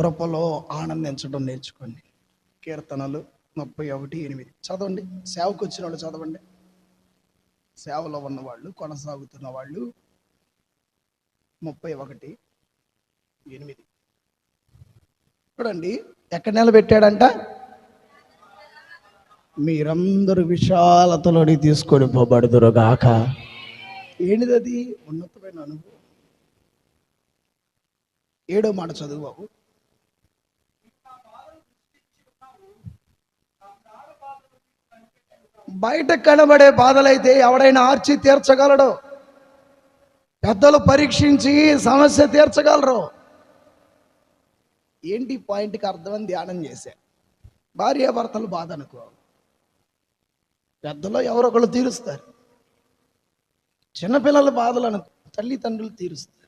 కృపలో ఆనందించడం నేర్చుకోండి. కీర్తనలు ముప్పై ఒకటి ఎనిమిది. చదవండి. సేవకు వచ్చిన వాళ్ళు చదవండి. సేవలో ఉన్నవాళ్ళు కొనసాగుతున్న వాళ్ళు ముప్పై ఒకటి ఎనిమిది. చూడండి ఎక్కడ నిలబెట్టాడంట? మీరందరూ విశాలతలోని తీసుకొని పోబడుదురు గాక. ఏంటిది అది ఉన్నతమైన అనుభవం. ఏడో మాట చదువు బాబు. బయట కనబడే బాధలైతే ఎవడైనా ఆర్చి తీర్చగలడు. పెద్దలు పరీక్షించి సమస్య తీర్చగలరు. ఏంటి పాయింట్కి అర్థమని ధ్యానం చేశా. భార్యాభర్తలు బాధ అనుకో. పెద్దలో ఎవరో ఒకళ్ళు తీరుస్తారు. చిన్నపిల్లల బాధలు అనుకో. తల్లిదండ్రులు తీరుస్తారు.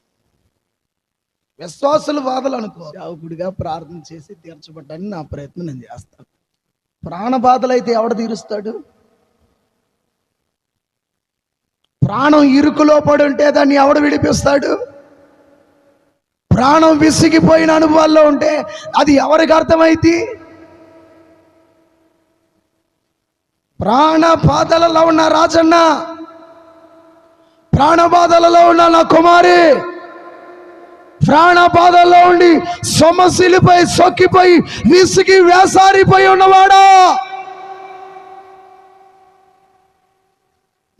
విశ్వాసుల బాధలు అనుకో. యావకుడిగా ప్రార్థన చేసి తీర్చబడ్డానికి నా ప్రయత్నం నేను చేస్తాను. ప్రాణ బాధలు అయితే ఎవడు తీరుస్తాడు? ప్రాణం ఇరుకులో పడి ఉంటే దాన్ని ఎవడు విడిపిస్తాడు? ప్రాణం విసిగిపోయిన అనుభవాల్లో ఉంటే అది ఎవరికి అర్థమైంది ప్రాణ బాధలలో ఉన్న రాజన్న ప్రాణ బాధలలో ఉన్న నా కుమారి ప్రాణ బాధల్లో ఉండి సొమశిలిపై సొక్కిపోయి విసిగి వేసారిపోయి ఉన్నవాడా?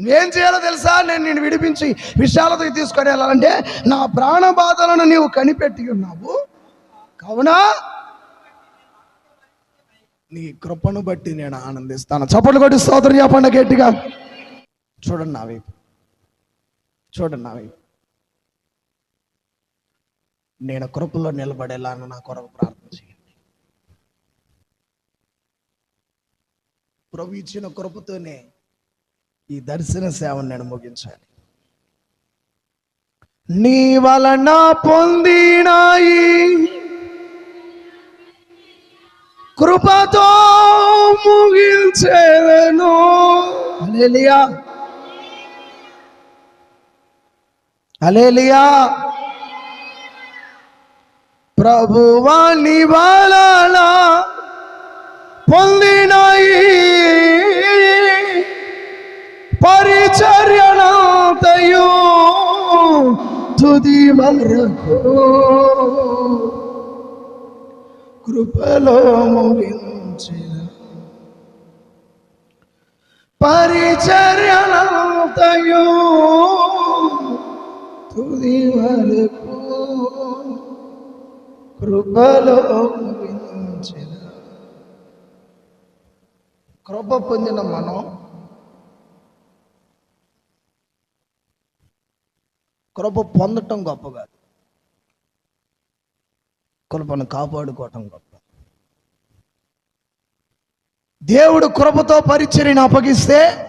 ఏం చేయాలో తెలుసా? నేను నేను విడిపించి విశాలతకి తీసుకొని వెళ్ళాలంటే నా ప్రాణ బాధలను నీవు కనిపెట్టి ఉన్నావు. కావునా నీ కృపను బట్టి నేను ఆనందిస్తాను. చప్పట్లు కొట్టి స్తోత్రం చెప్పండి గట్టిగా. చూడండి నా వైపు. చూడండి నా వైపు. నేను కృపలో నిలబడేలాను నా కొరకు ప్రార్థన చేయండి. ప్రభు ఇచ్చిన కృపతోనే ఈ దర్శన సేవను నేను ముగించాలి. నీ వలన పొందినాయి కృపతో ముగించేలను అలేలియా అలేలియా ప్రభువా నీ వలన పొందినాయి పరిచర్యనంతయు తుది వరకు కృపలో ముగించిన పరిచర్యనంతయు తుది వరకు కృపలో ముగించిన కృప పొందిన మనం కృప పొందటం గొప్ప కాదు. కృపను కాపాడుకోవటం గొప్ప. దేవుడు కృపతో పరిచర్యను అప్పగిస్తే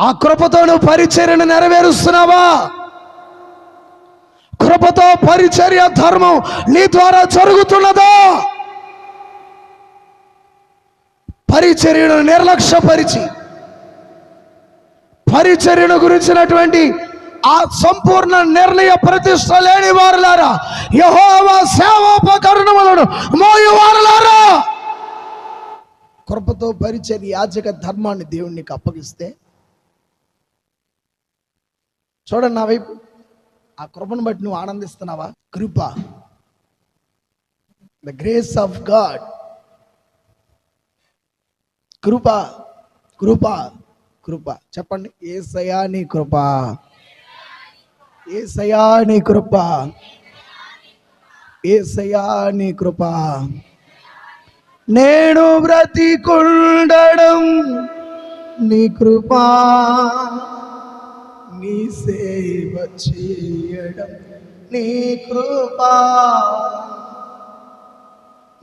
ఆ కృపతో నువ్వు పరిచర్యను నెరవేరుస్తున్నావా? కృపతో పరిచర్య ధర్మం నీ ద్వారా జరుగుతున్నదా? పరిచర్యను నిర్లక్ష్యపరిచి పరిచర్యను గురించినటువంటి ఆ సంపూర్ణ నిర్ణయ ప్రతిష్ట లేని వారులారా యహోవా సేవోపకరణములను మోయు వారులారా. కృపతో పరిచర్య యాజక ధర్మాన్ని దేవునికి అప్పగిస్తే చూడండి నా వైపు ఆ కృపను బట్టి నువ్వు ఆనందిస్తున్నావా? కృప. ద గ్రేస్ ఆఫ్ గాడ్ కృప కృప. కృప. చెప్పండి ఏ సయాని కృప. ఏ సయాని కృప. ఏ సయాని కృప. నేను బ్రతికుండడం నీ కృప. నీ సేవ చేయడం నీ కృప.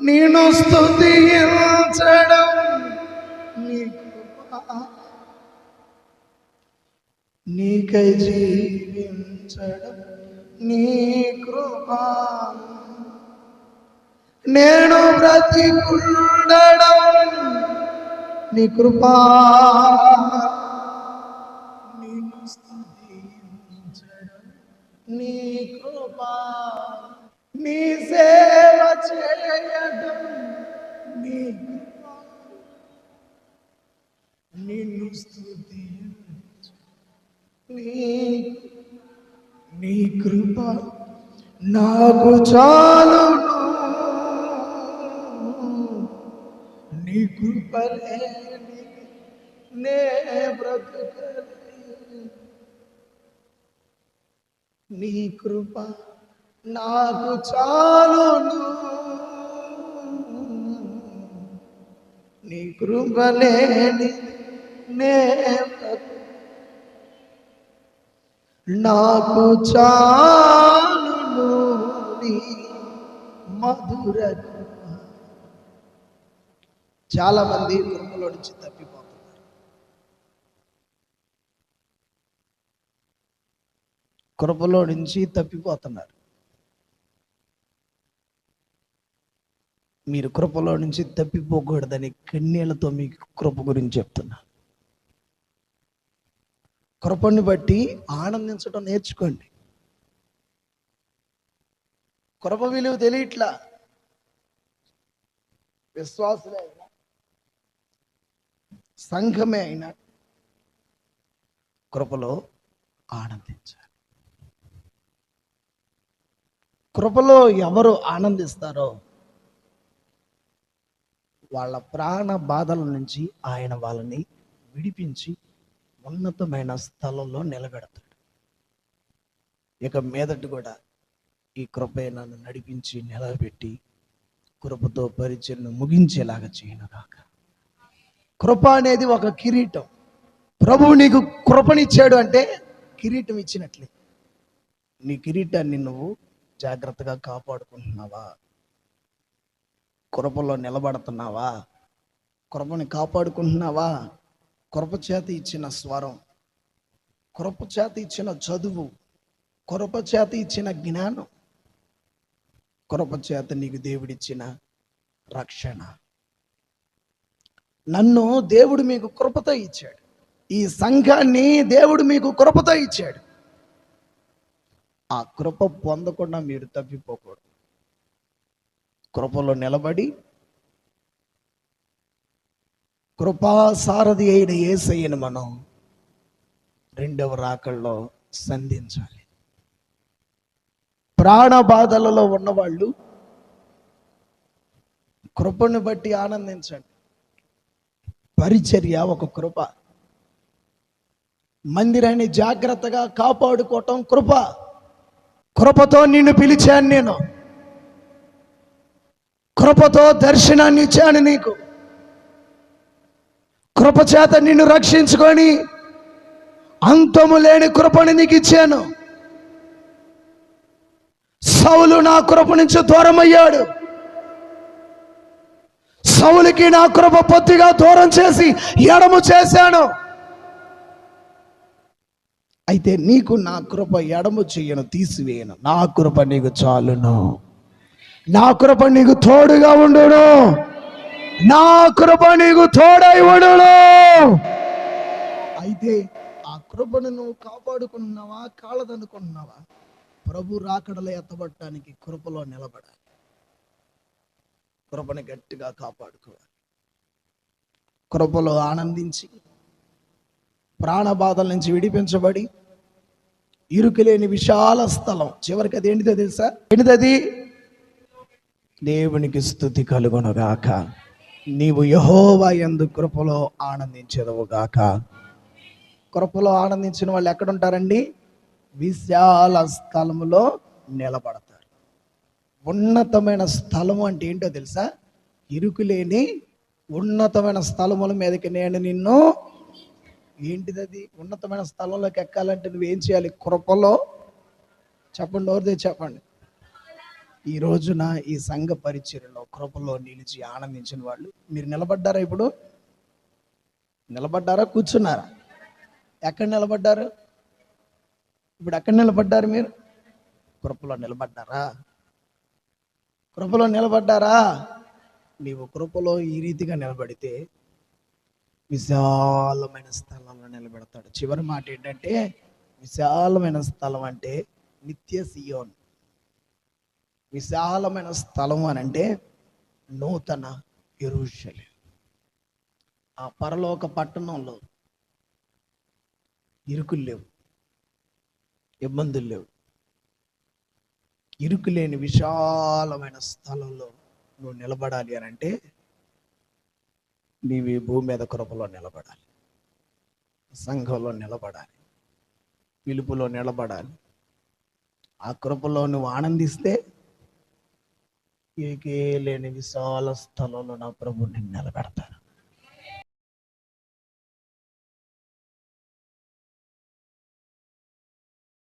నేను స్థుతించడం నీ కృప. నీకై జీవించడం నీ కృప. నేను బ్రతికుండడం నీ కృప. నిన్ను స్తుతించడం నీ కృప. నీ సేవ చేయడం నీ కృప. నిన్ను స్థుతి నీ నీ కృప నాకు చాలును నీ కృప లేని నే బ్రతుకలేను. నీ కృప నాకు చాలును నీ కృప లేని నే బ్రతుక నాకు చాలును మధుర చాలా మంది కృపలో నుంచి తప్పిపోతున్నారు. కృపలో నుంచి తప్పిపోతున్నారు. మీరు కృపలో నుంచి తప్పిపోకూడదని కన్నీళ్ళతో మీకు కృప గురించి చెప్తున్నా. కృపను బట్టి ఆనందించడం నేర్చుకోండి. కృప విలువ తెలియట్లా? విశ్వాసులే అయినా సంఘమే అయినా కృపలో ఆనందించాలి. కృపలో ఎవరు ఆనందిస్తారో వాళ్ళ ప్రాణ బాధల నుంచి ఆయన వాళ్ళని విడిపించి ఉన్నతమైన స్థలంలో నిలబెడతాడు. ఇక మీదటి కూడా ఈ కృపే నన్ను నడిపించి నిలబెట్టి కృపతో పరిచయను ముగించేలాగా చేయను కాక కృప అనేది ఒక కిరీటం. ప్రభువు నీకు కృపనిచ్చాడు అంటే కిరీటం ఇచ్చినట్లే. నీ కిరీటాన్ని నువ్వు జాగ్రత్తగా కాపాడుకుంటున్నావా? కృపలో నిలబడుతున్నావా? కృపని కాపాడుకుంటున్నావా? కృపచేత ఇచ్చిన స్వరం కృపచేత ఇచ్చిన చదువు కృపచేత ఇచ్చిన జ్ఞానం కృపచేత నీకు దేవుడిచ్చిన రక్షణ. నన్ను దేవుడు మీకు కృపతో ఇచ్చాడు. ఈ సంఘాన్ని దేవుడు మీకు కృపతో ఇచ్చాడు. ఆ కృప పొందకుండా మీరు తప్పిపోకూడదు. కృపలో నిలబడి కృపాసారథి అయిన ఏసయ్యను మనం రెండవ రాకల్లో సంధించాలి. ప్రాణ బాధలలో ఉన్నవాళ్ళు కృపను బట్టి ఆనందించండి. పరిచర్య ఒక కృప. మందిరాన్ని జాగ్రత్తగా కాపాడుకోవటం కృప. కృపతో నిన్ను పిలిచాను నేను. కృపతో దర్శనాన్ని ఇచ్చాను నీకు. కృపచేత నిన్ను రక్షించుకొని అంతము లేని కృపని నీకు ఇచ్చాను. సౌలు నా కృప నుంచి దూరమయ్యాడు. సౌలికి నా కృప పొత్తిగా దూరం చేసి ఎడము చేశాను. అయితే నీకు నా కృప ఎడము చెయ్యను తీసివేయను. నా కృప నీకు చాలును. నా కృప నీకు తోడుగా ఉండును. నా కృప నీకు తోడై ఉండును. అయితే ఆ కృపను నువ్వు కాపాడుకున్నావా కాలదనుకున్నావా? ప్రభు రాకడలో ఎత్తబట్టడానికి కృపలో నిలబడాలి. కృపని గట్టిగా కాపాడుకోవాలి. కృపలో ఆనందించి ప్రాణ బాధల నుంచి విడిపించబడి ఇరుకులేని విశాల స్థలం. చివరికి అది ఏంటిదో తెలుసా? ఏంటిది దేవునికి స్థుతి కలుగునుగాక నీవు యహోవా ఎందు కృపలో ఆనందించదవుగాక కృపలో ఆనందించిన వాళ్ళు ఎక్కడుంటారండి? విశాల స్థలములో నిలబడతారు. ఉన్నతమైన స్థలము అంటే ఏంటో తెలుసా? ఇరుకులేని ఉన్నతమైన స్థలముల మీదకి నేను నిన్ను ఏంటిది అది ఉన్నతమైన స్థలంలోకి ఎక్కాలంటే నువ్వేం చేయాలి? కృపలో చెప్పండి ఎవరిదే చెప్పండి. ఈ రోజున ఈ సంఘ పరిచర్లో కృపలో నిలిచి ఆనందించిన వాళ్ళు. మీరు నిలబడ్డారా ఇప్పుడు? నిలబడ్డారా? కూర్చున్నారా? ఎక్కడ నిలబడ్డారు? ఇప్పుడు ఎక్కడ నిలబడ్డారు మీరు? కృపలో నిలబడ్డారా? కృపలో నిలబడ్డారా? నీవు కృపలో ఈ రీతిగా నిలబడితే విశాలమైన స్థలంలో నిలబెడతాడు. చివరి మాట ఏంటంటే విశాలమైన స్థలం అంటే నిత్య సియోన్. విశాలమైన స్థలం అని అంటే నూతన ఎరుషలే. ఆ పరలోక పట్టణంలో ఇరుకులు లేవు ఇబ్బందులు లేవు. ఇరుకు లేని విశాలమైన స్థలంలో నువ్వు నిలబడాలి అని అంటే నీవి భూమి మీద కృపలో నిలబడాలి సంఘంలో నిలబడాలి పిలుపులో నిలబడాలి. ఆ కృపలో నువ్వు ఆనందిస్తే లేని విశాల స్థలంలో నా ప్రభు నిన్ను నిలబెడతాను.